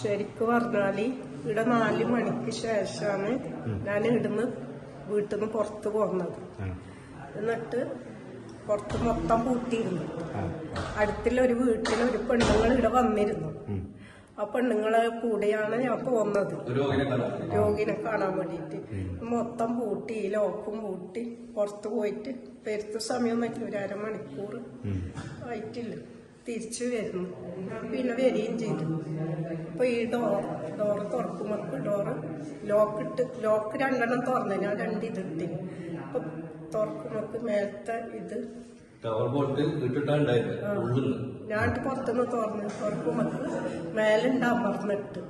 ശരിക്ക് പറഞ്ഞാൽ ഇവിടെ നാല് മണിക്ക് ശേഷമാണ് ഞാൻ ഇവിടുന്ന് വീട്ടിൽ നിന്ന് പുറത്ത് പോകുന്നത് എന്നിട്ട് പുറത്ത് മൊത്തം പൂട്ടിയിരുന്നു. അടുത്തുള്ള ഒരു വീട്ടിൽ ഒരു പെണ്ണുങ്ങൾ ഇവിടെ വന്നിരുന്നു. ആ പെണ്ണുങ്ങളെ കൂടെയാണ് ഞാൻ പോകുന്നത് രോഗിനെ കാണാൻ വേണ്ടിയിട്ട്. മൊത്തം പൂട്ടി ലോക്കും പൂട്ടി പുറത്ത് പോയിട്ട് പെരുത്ത സമയം നോക്കി ഒരു അരമണിക്കൂർ ആയിട്ടില്ല. തിരിച്ചു വരുന്നു പിന്നെ വരികയും ചെയ്തു. അപ്പൊ ഈ ഡോർ ഡോറ് തുറക്കുമ്പോൾ ഡോറ് ലോക്കിട്ട് ലോക്ക് രണ്ടെണ്ണം തുറന്നു. ഞാൻ രണ്ട് ഇതിട്ടി. അപ്പൊ തുറക്കുമ്പോൾ മേലത്തെ ഇത്. ഞാൻ പുറത്തുനിന്ന് തുറന്ന്. തുറക്കുമ്പോൾ മേലുണ്ട് അമർന്നിട്ട്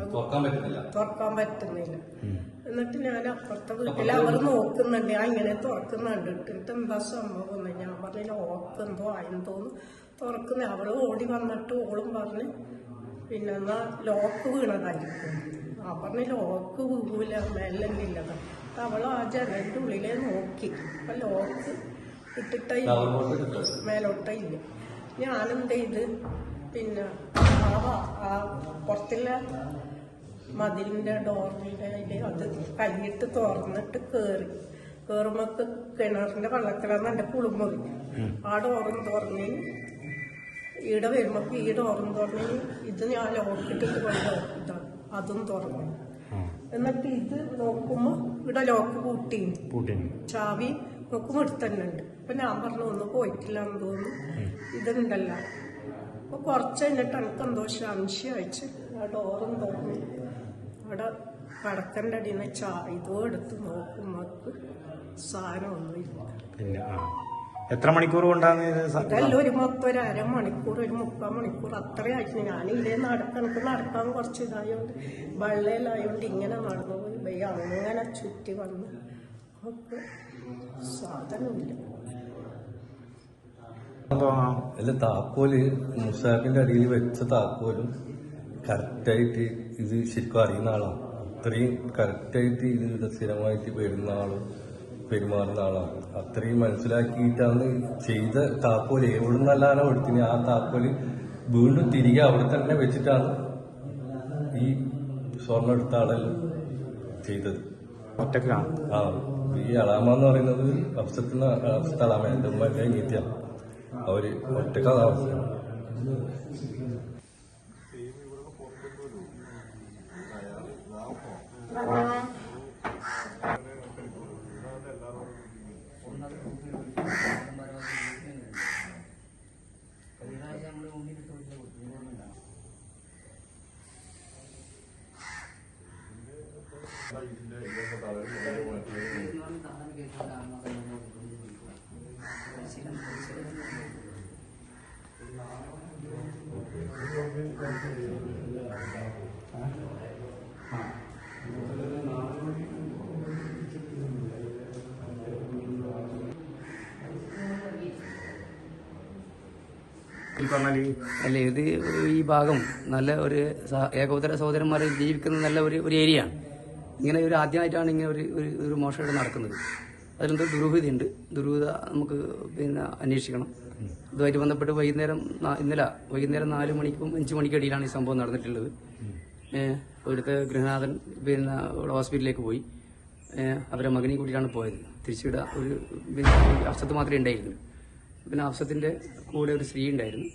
അത് തുറക്കാൻ പറ്റുന്നില്ല. എന്നിട്ട് ഞാൻ അപ്പുറത്തെ വീട്ടിൽ അവർ നോക്കുന്നുണ്ട്. ഞാൻ ഇങ്ങനെ തുറക്കുന്നുണ്ട്. ഇട്ടിട്ട് എന്താ സംഭവം ഞാൻ പറഞ്ഞ ലോക്ക് എന്തോ ആയെന്തോന്ന് തുറക്കുന്ന. അവൾ ഓടി വന്നിട്ട് ഓളും പറഞ്ഞ് പിന്നെ എന്നാ ലോക്ക് വീണതായിരിക്കും. ആ പറഞ്ഞ് ലോക്ക് വീഴൂല മേലെങ്കില്ലതാ അവൾ ആ ജനലിന്റെ ഉള്ളിലെ നോക്കി. അപ്പൊ ലോക്ക് ഇട്ടിട്ടേ കവർ ബോട്ട് ഇട്ടിട്ട്? മേലോട്ടേ ഇല്ല. ഞാനെന്ത് ചെയ്ത്? പിന്നെ ആ ആ പുറത്തുള്ള മതിലിന്റെ ഡോറിന്റെ അതിൽ അത് കൈയിട്ട് തുറന്നിട്ട് കേറി. കേറുമ്പോ കിണറിന്റെ വെള്ളത്തിലാണ് എന്റെ കുളിമുറി. ആ ഡോറും തുറന്ന് ഈടെ വരുമ്പോ ഈ ഓർമ്മ തുറന്നു ഇത് ഞാൻ ലോക്കിട്ടിട്ട് കൊണ്ട് ഇതാണ് അതും തുറന്നു എന്നിട്ട് ഇത് നോക്കുമ്പോ ഇവിടെ ലോക്ക് കൂട്ടി പൂട്ടിന് ചാവി നോക്കുമ്പോ എടുത്ത് തന്നെ ഉണ്ട്. അപ്പൊ ഞാൻ പറഞ്ഞു ഒന്ന് പോയിട്ടില്ല എന്ന് തോന്നുന്നു. ഇതുണ്ടല്ല. അപ്പൊ കുറച്ച് കഴിഞ്ഞിട്ട് എനിക്ക് എന്തോ സംശയം അയച്ച് ആ ഡോറും തുറന്നു അവിടെ കടക്കന്റെ അടിയിൽ നിന്ന് ചാ ഇതോ എടുത്ത് നോക്കുമ്പോ സാധനമൊന്നും ഇല്ല പിന്നെ എത്ര മണിക്കൂർ കൊണ്ടാണ് ഇത് ഇതെല്ലാം ഒരു മൊത്തം ഒരു അരമണിക്കൂർ ഒരു മുക്കാൽ മണിക്കൂർ അത്രയായിട്ട് ഞാൻ ഞാനില്ലേ നടക്കണക്ക് നടക്കാൻ കുറച്ച് ഇതായോണ്ട് വെള്ളയിലായോണ്ട് ഇങ്ങനെ നടന്നു പോയി. അങ്ങനെ ചുറ്റി വന്നു ഒക്കെ സാധനമില്ല. അല്ല താക്കോൽ മുസാഫിന്റെ അടിയിൽ വെച്ച താക്കോലും കറക്റ്റായിട്ട് ഇത് ശരിക്കും അറിയുന്ന ആളാണ് അത്രയും കറക്റ്റായിട്ട് ഇത് സ്ഥിരമായിട്ട് വരുന്ന ആളും. പെരുമാറുന്ന ആളാണ്. അത്രയും മനസ്സിലാക്കിയിട്ടാണ് ചെയ്ത താക്കോൽ എവിടെ നിന്നല്ലാനോ എടുത്തിന് ആ താക്കോൽ വീണ്ടും തിരികെ അവിടെ തന്നെ വെച്ചിട്ടാണ് ഈ സ്വർണം എടുത്ത ആളെല്ലാം ചെയ്തത്. ഒറ്റക്കാണ്. ആ ഈ അളാമ എന്ന് പറയുന്നത് അഫ്സത്തിന് അഫ്സത്ത് അളാമ എന്റെ ഉമ്മന്റെ കഴിഞ്ഞിട്ടാണ് അവർ ഒറ്റക്കാണ് താമസിക്കുന്നത്. Thank പറഞ്ഞാൽ അല്ല ഇത് ഈ ഭാഗം നല്ല ഒരു ഏകോദര സഹോദരന്മാരെ ജീവിക്കുന്ന നല്ല ഒരു ഒരു ഏരിയ ഇങ്ങനെ ഒരു ആദ്യമായിട്ടാണ് ഇങ്ങനെ ഒരു ഒരു- മോഷണം നടക്കുന്നത്. അതിലെന്തോ ദുരൂഹതയുണ്ട് ദുരൂഹത നമുക്ക് പിന്നെ അന്വേഷിക്കണം. ഇതുമായിട്ട് ബന്ധപ്പെട്ട് വൈകുന്നേരം ഇന്നലെ വൈകുന്നേരം നാല് മണിക്കും അഞ്ച് മണിക്കിടയിലാണ് ഈ സംഭവം നടന്നിട്ടുള്ളത്. ഇവിടുത്തെ ഗൃഹനാഥൻ പിന്നെ ഹോസ്പിറ്റലിലേക്ക് പോയി. അവരെ മകനെയും കൂട്ടിയിട്ടാണ് പോയത്. തിരിച്ചിട ഒരു അഫ്സത്ത് മാത്രമേ ഉണ്ടായിരുന്നു പിന്നെ അഫ്സത്തിന്റെ കൂടെ ഒരു സ്ത്രീ ഉണ്ടായിരുന്നു.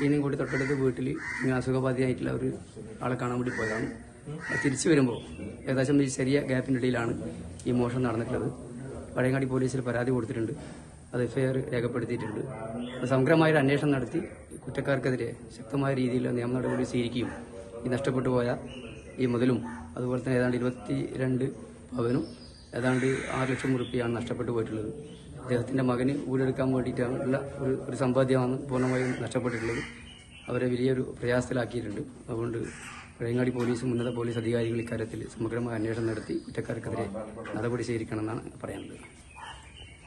ഇതിനെയും കൂടി തൊട്ടടുത്ത് വീട്ടിൽ ഇങ്ങനെ അസുഖബാധിയായിട്ടുള്ള ഒരു ആളെ കാണാൻ വേണ്ടി പോയതാണ്. തിരിച്ചു വരുമ്പോൾ ഏകദേശം ഈ ചെറിയ ഗ്യാപ്പിന്റെ ഇടയിലാണ് ഈ മോഷണം നടന്നിട്ടുള്ളത്. പഴയങ്ങാടി പോലീസിൽ പരാതി കൊടുത്തിട്ടുണ്ട്. അത് എഫ്ഐആർ രേഖപ്പെടുത്തിയിട്ടുണ്ട്. സമഗ്രമായൊരു അന്വേഷണം നടത്തി കുറ്റക്കാർക്കെതിരെ ശക്തമായ രീതിയിൽ നിയമ നടപടി സ്വീകരിക്കുകയും ഈ നഷ്ടപ്പെട്ടു പോയ ഈ മുതലും അതുപോലെ തന്നെ ഏതാണ്ട് ഇരുപത്തി രണ്ട് പവനും ഏതാണ്ട് ആറ് ലക്ഷം റുപ്യയാണ് നഷ്ടപ്പെട്ടു പോയിട്ടുള്ളത്. അദ്ദേഹത്തിന്റെ മകന് വീടെടുക്കാൻ വേണ്ടിയിട്ടുള്ള ഒരു ഒരു സമ്പാദ്യമാണ് പൂർണമായും നഷ്ടപ്പെട്ടിട്ടുള്ളത്. അവരെ വലിയൊരു പ്രയാസത്തിലാക്കിയിട്ടുണ്ട്. അതുകൊണ്ട് പഴയങ്ങാടി പോലീസും ഉന്നത പോലീസ് അധികാരികൾ ഇക്കാര്യത്തിൽ സമഗ്രമായ അന്വേഷണം നടത്തി കുറ്റക്കാർക്കെതിരെ നടപടി സ്വീകരിക്കണമെന്നാണ് പറയാനുള്ളത്.